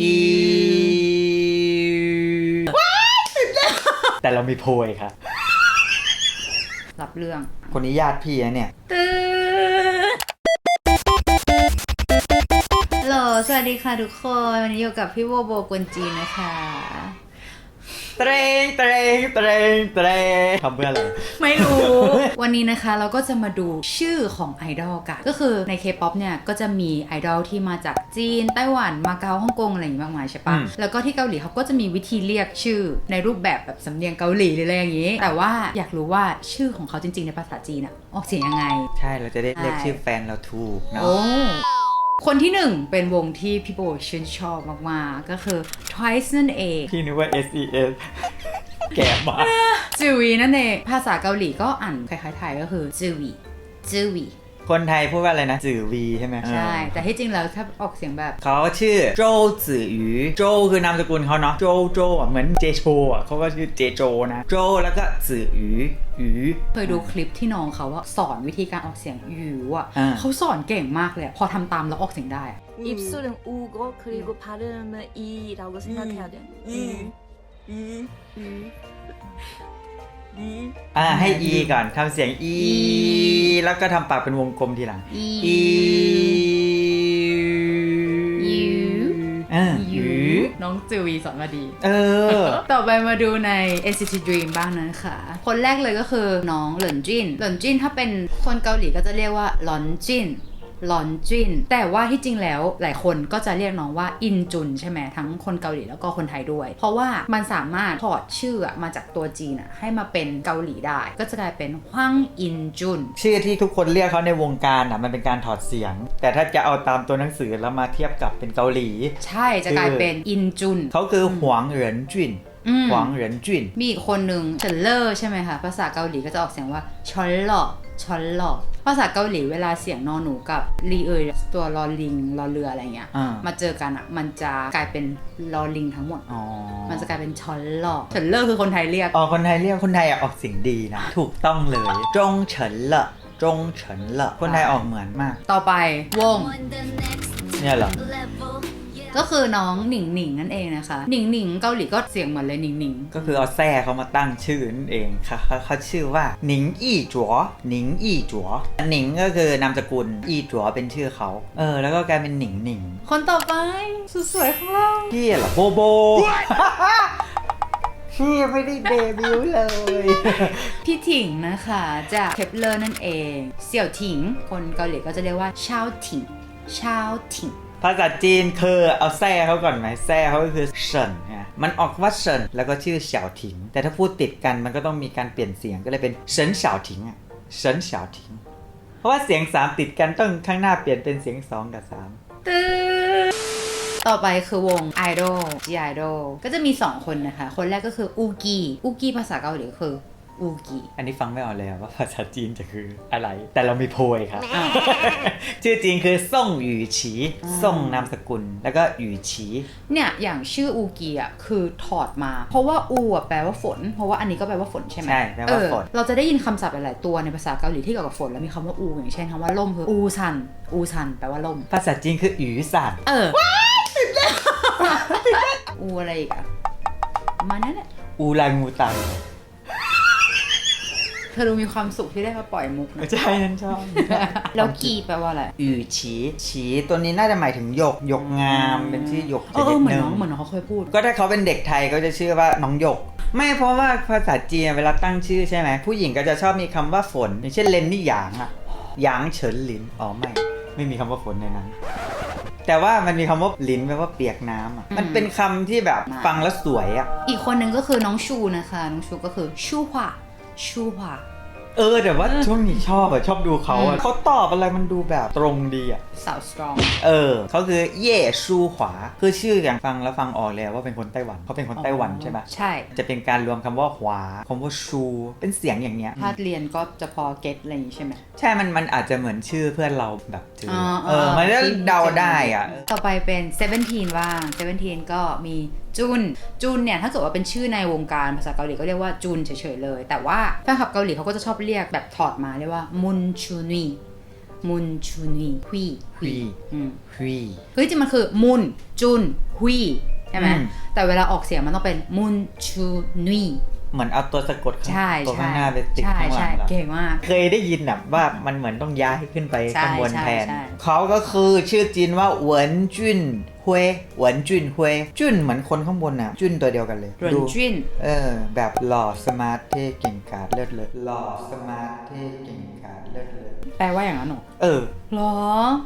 อีแต่เรามีโพยค่ะ รับเรื่องคนนี้ญาติพี่นะเนี่ย ตื้อฮัลโหลสวัสดีค่ะทุกคน วันนี้อยู่กับพี่โบโบกวนจีนนะคะ เตรงเตรงเตรงเตรงทำเพื่ออะไร ไม่รู้ วันนี้นะคะเราก็จะมาดูชื่อของไอดอลกัน ก็คือใน K-POP เนี่ย ก็จะมีไอดอลที่มาจากจีน ไต้หวัน มาเก๊าฮ่องกง อะไรอย่างงี้มากมายใช่ปะ อืม แล้วก็ที่เกาหลีเขาก็จะมีวิธีเรียกชื่อในรูปแบบแบบสำเนียงเกาหลีหรืออะไรอย่างงี้ แต่ว่าอยากรู้ว่าชื่อของเขาจริงๆในภาษาจีนอะออกเสียงยังไง ใช่เราจะได้เรียกใช่ชื่อแฟนเราถูกเนาะ โอ้ คนที่หนึ่งเป็นวงที่พี่โบชื่นชอบมากๆ ก็คือ Twice นั่นเอง พี่นึกว่า S E S แก่มากจือวีนั่นเอง ภาษาเกาหลีก็อ่านคล้ายๆไทยก็คือจือวีจือวี คนไทยพูดว่าอะไรนะ จือวีใช่ไหม ใช่ เออ แต่ที่จริงแล้วถ้าออกเสียงแบบ เขาชื่อโจจือหยูโจคือนามสกุลเขาเนาะโจโจอ่ะเหมือนเจโชอ่ะเขาก็ชื่อเจโจนะโจแล้วก็จือหยูหยู เคยดูคลิปที่น้องเขาว่าสอนวิธีการออกเสียงหยูอ่ะ อ่า เขาสอนเก่งมากเลยอะพอทำตามแล้วออกเสียงได้อะ 입술은 우고 그리고 발음은 이라고 생각해야 돼. 이. 이. 이. 이. อ่าให้ e ก่อนทำเสียง e แล้วก็ทำปากเป็นวงกลมทีหลังอี e ยูอ่ายูยูน้องจือวีสอนมาดี เออ ต่อไปมาดูใน NCT Dream บ้างนะคะ คนแรกเลยก็คือน้องเหลินจินเหลินจินถ้าเป็นคนเกาหลีก็จะเรียกว่าหลอนจิน หลอนจิน แต่ว่าที่จริงแล้วหลายคนก็จะเรียกน้องว่าอินจุนใช่ไหมทั้งคนเกาหลีแล้วก็คนไทยด้วย เพราะว่ามันสามารถถอดชื่ออะมาจากตัวจีนอะให้มาเป็นเกาหลีได้ ก็จะกลายเป็นฮวางอินจุน ชื่อที่ทุกคนเรียกเขาในวงการอะมันเป็นการถอดเสียง แต่ถ้าจะเอาตามตัวหนังสือแล้วมาเทียบกับเป็นเกาหลี ใช่จะกลายเป็นอินจุนเขาคือหวงเหรินจุนอืมหวงเหรินจุนมีอีกคนหนึ่งเฉินเลอร์ใช่ไหมคะภาษาเกาหลีก็จะออกเสียงว่าชอนหลอชอนหลอ ภาษาเกาหลีเวลาเสียงนอหนูกับรีเอยตัวลอลิงลอเรืออะไรเงี้ย อ่ามาเจอกันอะมันจะกลายเป็นลอลิงทั้งหมด อ๋อมันจะกลายเป็นชอนหลอเฉินเลอร์คือคนไทยเรียก อ๋อคนไทยเรียกคนไทยอะออกเสียงดีนะ ถูกต้องเลย จงเฉินเลอะจงเฉินเลอะคนไทยออกเหมือนมาก ต่อไปวง on the next เนี่ยเหรอ level. Yeah. ก็คือน้องหนิงหนิงนั่นเองนะคะ หนิงหนิงเกาหลีก็เสียงเหมือนเลยหนิงหนิงก็คือเอาแซ่เขามาตั้งชื่อนั่นเองค่ะเขาเขาชื่อว่าหนิงอี้จัวหนิงอี้จัวหนิงก็คือนามสกุลอี้จัวเป็นชื่อเขาเออแล้วก็กลายเป็นหนิงหนิงคนต่อไปสุดสวยของเราพี่เหรอโบโบ พี่ไม่ได้เดบิวต์เลย พี่ถิงนะคะจากเคปเลอร์นั่นเอง เสี่ยวถิง คนเกาหลีก็จะเรียกว่าชาวถิงชาวถิง ภาษาจีนคือเอาแซ่เขาก่อนไหมแซ่เขาก็คือเฉินไงมันออกว่าเฉินแล้วก็ชื่อเฉาถิง แต่ถ้าพูดติดกันมันก็ต้องมีการเปลี่ยนเสียงก็เลยเป็นเฉินเฉาถิงอะเฉินเฉาถิง เพราะว่าเสียงสามติดกันต้องข้างหน้าเปลี่ยนเป็นเสียงสองกับสามต่อไปคือวง Idol G Idol ก็จะมี 2 คนนะคะ คนแรกก็คืออูกีอูกีภาษาเกาหลีก็คือ อูกีอันนี้ฟังไม่ออกเลยอะว่าภาษาจีนจะคืออะไร แต่เรามีโพยครับอ้าวชื่อจริงคือส่งหยูฉีอ่าส่งนามสกุล แล้วก็หยูฉีเนี่ยอย่างชื่ออูกีอะคือถอดมา เพราะว่าอูอะแปลว่าฝน เพราะว่าอันนี้ก็แปลว่าฝนใช่ไหมใช่แปลว่าฝนเออเราจะได้ยินคำศัพท์หลายๆตัวในภาษาเกาหลีที่เกี่ยวกับฝนแล้วมีคำว่าอูอย่างเช่นคำว่าล่มคืออูซันอูซันแปลว่าล่ม ภาษาจีนคือหยูสันเอออูอะไรอีกอะประมาณนั้นแหละอูรังงูตังเธอดูมีความสุขที่ได้มาปล่อยมุกนะไม่ใช่นั่นชอบ แล้วกีแปลว่าอะไรหยูฉีฉีตัวนี้น่าจะหมายถึงหยกหยกงามเป็นชื่อหยกเออเออเหมือนชดน้องงเหมือนน้องเขาเคยพูด ก็ถ้าเขาเป็นเด็กไทยก็จะชื่อว่าน้องหยก ไม่เพราะว่าภาษาจีนเวลาตั้งชื่อใช่ไหมผู้หญิงก็จะชอบมีคำว่าฝนอย่างเช่นเลนนี่หยางอะหยางเฉินหลินอ๋อไม่ ไม่มีคำว่าฝนในนั้นแต่ว่ามันมีคำว่าลิ้นแปลว่าเปียกน้ำอะอืมมันเป็นคำที่แบบมาฟังแล้วสวยอะอีกคนหนึ่งก็คือน้องชูนะคะ น้องชูก็คือชูหวา ชูหวาเออแต่ว่าช่วงนี้ชอบอะชอบดูเขาอือะมเขาตอบอะไรมันดูแบบตรงดีอะสาวสตรอง เออเขาคือเย่ชูขวา คือชื่ออย่างฟังแล้วฟังออกเลยว่าเป็นคนไต้หวันเขาเป็นคนไต้หวันใช่ปะใช่ จะเป็นการรวมคำว่าขวาคำว่าชู เป็นเสียงอย่างเงี้ยถ้าเรียนก็จะพอเก็ตอะไรอย่างนี้ใช่ไหมใช่มันมันอาจจะเหมือนชื่อเพื่อนเราแบบจืออ๋อเออมันก็ที่เดาได้อะต่อไปเป็นเซเว่นทีนว่างเซเว่นทีนก็มี จุนจุนเนี่ยถ้าเกิดว่าเป็นชื่อในวงการภาษาเกาหลีก็เรียกว่าจุนเฉยๆเลย แต่ว่าแฟนคลับเกาหลีเขาก็จะชอบเรียกแบบถอดมาเรียกว่ามุนชูนีมุนชุนีฮุยฮุยอืมฮุยเฮ้ยจริงมันคือมุนจุนฮุยใช่ไหมอืมแต่เวลาออกเสียงมันต้องเป็นมุนชูนีเหมือนเอาตัวสะกดข้างใช่ตัวใช่ข้างหน้าไปติดใช่ข้างหลัใช่งเหรอเก่งมาก เคยได้ยินแบบว่ามันเหมือนต้องย้ายขึ้นไปใช่ข้างบนใช่แทนใช่เขาก็คือชื่อจีนว่าเหวินจุน ฮวยเหวินจุนฮวยจุนเหมือนคนข้างบนน่ะจุนตัวเดียวกันเลยเหรินดูจุนเออ แบบหล่อสมาร์ทเท่เก่งกาจเลิศเลยหล่อสมาร์ทเท่เก่งกาจเลิศเลยแปลว่าอย่างนั้นเหรอเออหรอ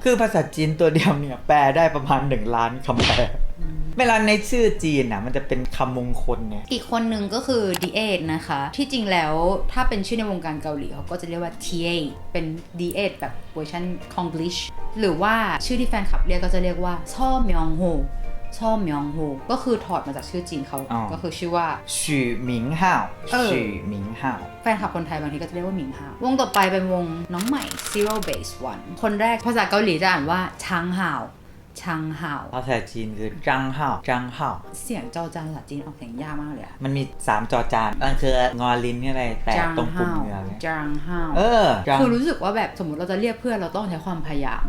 คือภาษาจีนตัวเดียวเนี่ยแปลได้ประมาณหนึ่งล้านคำแปล เวลาในชื่อจีนนะมันจะเป็นคำมงคลไงอีกคนหนึ่งก็คือดีเอทนะคะ ที่จริงแล้วถ้าเป็นชื่อในวงการเกาหลีเขาก็จะเรียกว่า TA เป็นดีเอทแบบเวอร์ชันคองลิชหรือว่าชื่อที่แฟนคลับเรียกก็จะเรียกว่าช่อมยองโฮช่อมยองโฮก็คือถอดมาจากชื่อจีนเขาก็คือชื่อว่าฉีหมิงฮาวฉีหมิงฮาวแฟนคลับคนไทยบางทีก็จะเรียกว่าหมิงฮาววงต่อไปเป็นวงน้องใหม่ Zero Base One คนแรกภาษาเกาหลีจะอ่านว่าช้างฮาว ชางเฮาภาษาจีนคือจังห้าจังห้าเสียงจอจานภาษาจีนออกเสียงยากมากเลยอะมันมีสามจอจานมันคืองอลิ้นนี่อะไรแต่จางตรงปุ่มเหนือจางฮาเออคือรู้สึกว่าแบบสมมติเราจะเรียกเพื่อนเราต้องใช้ความพยายาม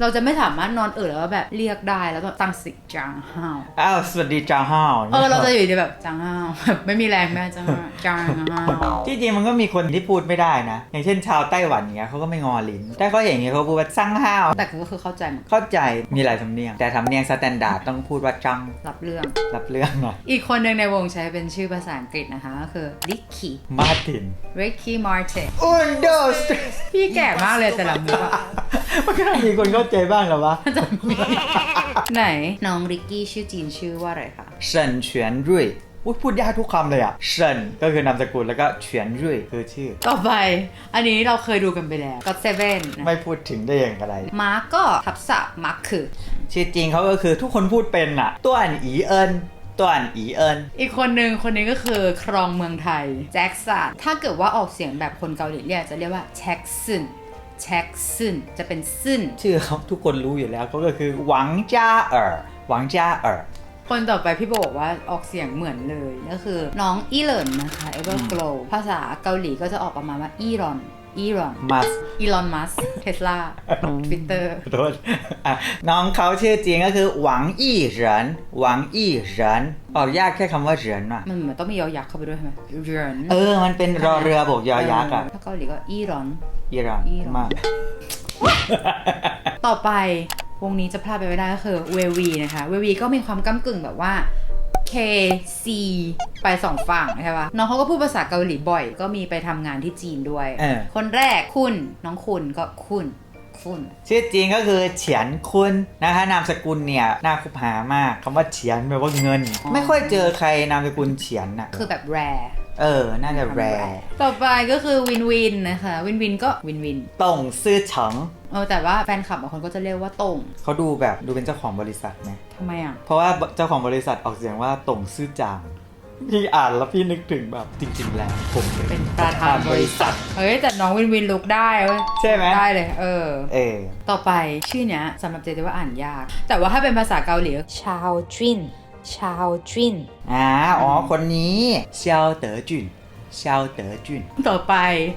เราจะไม่สามารถนอนเออแล้วแบบเรียกได้แล้วก็ตั้งสิจางฮาวอ้าวสวัสดีจังห้าวเออเราจะอยู่ดีแบบจางฮาวแบบไม่มีแรงแม่จางฮาวจางฮาวที่จริงมันก็มีคนที่พูดไม่ได้นะ อย่างเช่นชาวไต้หวันเนี้ยเขาก็ไม่งอลิ้นแต่เขาอย่างเงี้ยเขาพูดว่าจังห้าวแต่ก็คือเข้าใจเหมือนกันเข้าใจมีหลายสำเนียง แต่สำเนียงสแตนดาร์ดต้องพูดว่าจังรับเรื่องรับเรื่องหน่อยอีกคนหนึ่งในวงใช้เป็นชื่อภาษาอังกฤษนะคะก็คือ Ricky มาติน Ricky Martin อุนโดสพี่แก่มากเลยแต่ละมุกอะ มันก็ต้องมีคนเข้าใจบ้างเหรอวะจะมีไหน น้องริกกี้ชื่อจีนชื่อว่าอะไรคะเฉินเฉียนรุ่ยอุ๊ยพูดยากทุกคำเลยอะเฉินก็คือนามสกุลแล้วก็เฉียนรุ่ยคือชื่อ ต่อไป อันนี้เราเคยดูกันไปแล้วก็เซเว่นไม่พูดถึงได้อย่างไร มาร์กก็ทับศัพท์มาร์กคือ ชื่อจริงเขาก็คือทุกคนพูดเป็นอะ ตัวอันอีเอินตัวอันอีเอินอีกคนหนึ่งคนนี้ก็คือครองเมืองไทยแจ็คสันถ้าเกิดว่าออกเสียงแบบคนเกาหลีเรียกจะเรียกว่าแจ็คซึน แจ็คซึนจะเป็นซึนชื่อเขาทุกคนรู้อยู่แล้วเขาก็คือหวังจ้าเอ๋อหวังจ้าเอ๋อคนต่อไปพี่โบบอกว่าออกเสียงเหมือนเลยก็คือน้องอีเลนนะคะ Everglow ภาษาเกาหลีก็จะออกประมาณว่าอีรอน อีรอนมัสอีลอนมัสเทสลาทวิตเตอร์ขอโทษอะน้องเขาชื่อจริงก็คือหวังอี้เหรินหวังอี้เหรินออกยากแค่คำว่าเหรินอะมันเหมือนต้องมียอยักษ์เข้าไปด้วยใช่ไหมเรนเออ มันเป็นรอเรือบวกยอยักษ์อะถ้าเกาหลีก็อีรอนอีรอนอีรอนมากต่อไปวงนี้จะพลาดไปไม่ได้ก็คือเววีนะคะเววีก็มีความก้ากึ่งแบบว่า K C ไปสองฝั่งใช่ปะน้องเขาก็พูดภาษาเกาหลีบ่อย ก็มีไปทำงานที่จีนด้วย เออ คนแรกคุณน้องคุณก็คุณคุณชื่อจริงก็คือเฉียนคุณนะคะนามสกุลเนี่ยน่าคุบหามากคำว่าเฉียนแปลว่าเงิน ไม่ค่อยเจอใครนามสกุลเฉียนอะคือแบบแร เออ น่าจะแรต่อไปก็คือวินวินนะคะ วินวินก็วินวิน ต่งซื่อเฉิง เออแต่ว่าแฟนคลับบางคนก็จะเรียกว่าตงเขาดูแบบดูเป็นเจ้าของบริษัทไหมทำไมอะ เพราะว่าเจ้าของบริษัทออกเสียงว่าต่งซื่อจาง พี่อ่านแล้วพี่นึกถึงแบบจริง ๆ แล้วผมเป็นประธานบริษัท เฮ้ยแต่น้องวินวินลุกได้เว้ยใช่ไหมได้เลย เออ เออ ต่อไปชื่อเนี้ยสำหรับเจเจว่าอ่านยาก แต่ว่าถ้าเป็นภาษาเกาหลีก็ชาวจุนชาวจุนอ่าอ๋อคนนี้เซียวเต๋อจุน เซียวเต๋อจุน ต่อไป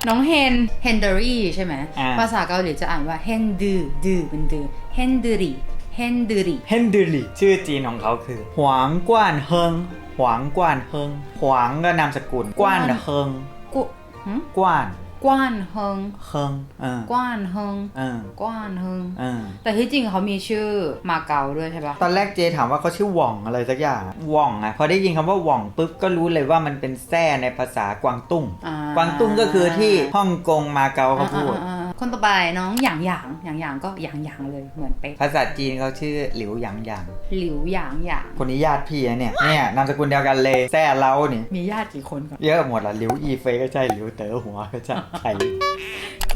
น้องเฮนเฮนเดอรี่ใช่ไหมอ่า ภาษาเกาหลีจะอ่านว่าเฮนดือดือเป็นดือเฮนเดอรี่เฮนเดอรี่เฮนดูลีชื่อจีนของเขาคือหวางกว้านเฮิงหวางกว้านเฮิงหวางก็นามสกุลกว้านเฮิงกุหึกว้าน กว้านเฮงเฮิงเออกว้านเฮงเออกว้านเฮงเออแต่ที่จริงเขามีชื่อมาเก๊าด้วยใช่ปะตอนแรกเจถามว่าเขาชื่อหว่องอะไรสักอย่างหว่องอะพอได้ยินคำว่าหว่องปุ๊บก็รู้เลยว่ามันเป็นแท้ในภาษากวางตุ้ง อ่ากวางตุ้งก็คือที่ฮ่องกงมาเก๊าเขาพูด อ่าๆๆ คนต่อไปน้องหยางหยางหยางหยางก็หยางหยางเลยเหมือนเป๊ะภาษาจีนเขาชื่อหลิวหยางหยางหลิวหยางหยางคนนี้ญาติพี่นะเนี่ยเนี่ยนามสกุลเดียวกันเลยแซ่เล้านี่มีญาติกี่คนก่อนเยอะหมดละหลิวอีเฟยก็ใช่หลิวเต๋อหัวก็ใช่ใคร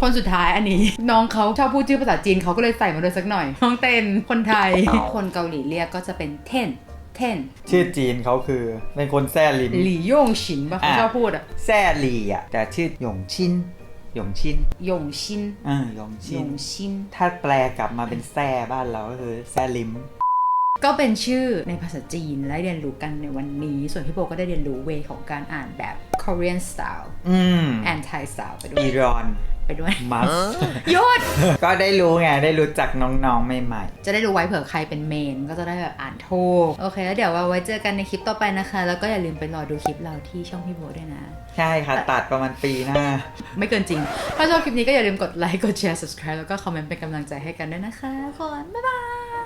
คนสุดท้ายอันนี้ น้องเขาชอบพูดชื่อภาษาจีนเขาก็เลยใส่มาด้วยสักหน่อย น้องเต้นคนไทย คนเกาหลีเรียกก็จะเป็นเทนเทนชื่อจีนเขาคือเป็นคนแซ่ลิมหลี่ย่งฉินปะเขาอะชอบพูดอะแซ่หลีอะแต่ชื่อหยงชิน หยงชินหยงชินเออหยงหชิยนงชิน ถ้าแปลกลับมาเป็นแซ่บ้านเราก็คือแซ่ลิม ก็เป็นชื่อในภาษาจีนและเรียนรู้กันในวันนี้ ส่วนพี่โบก็ได้เรียนรู้เวของการอ่านแบบ Korean style อืม and Thai style ไปด้วยอีรอน ไปด้วยมัส หยุด ก็ได้รู้ไง ได้รู้จักน้องๆ ใหม่จะได้รู้ไว้เผื่อใครเป็นเมน ก็จะได้แบบอ่านถูกโอเค แล้วเดี๋ยวว่าไว้เจอกันในคลิปต่อไปนะคะ แล้วก็อย่าลืมไปรอดูคลิปเราที่ช่องพี่โบทด้วยนะ ๆ ใช่ค่ะ ตัดประมาณปีหน้า ไม่เกินจริง ถ้าชอบคลิปนี้ก็อย่าลืมกดไลค์ กดแชร์ subscribe แล้วก็คอมเมนต์เป็นกำลังใจให้กันด้วยนะคะทุกคนบ๊ายบาย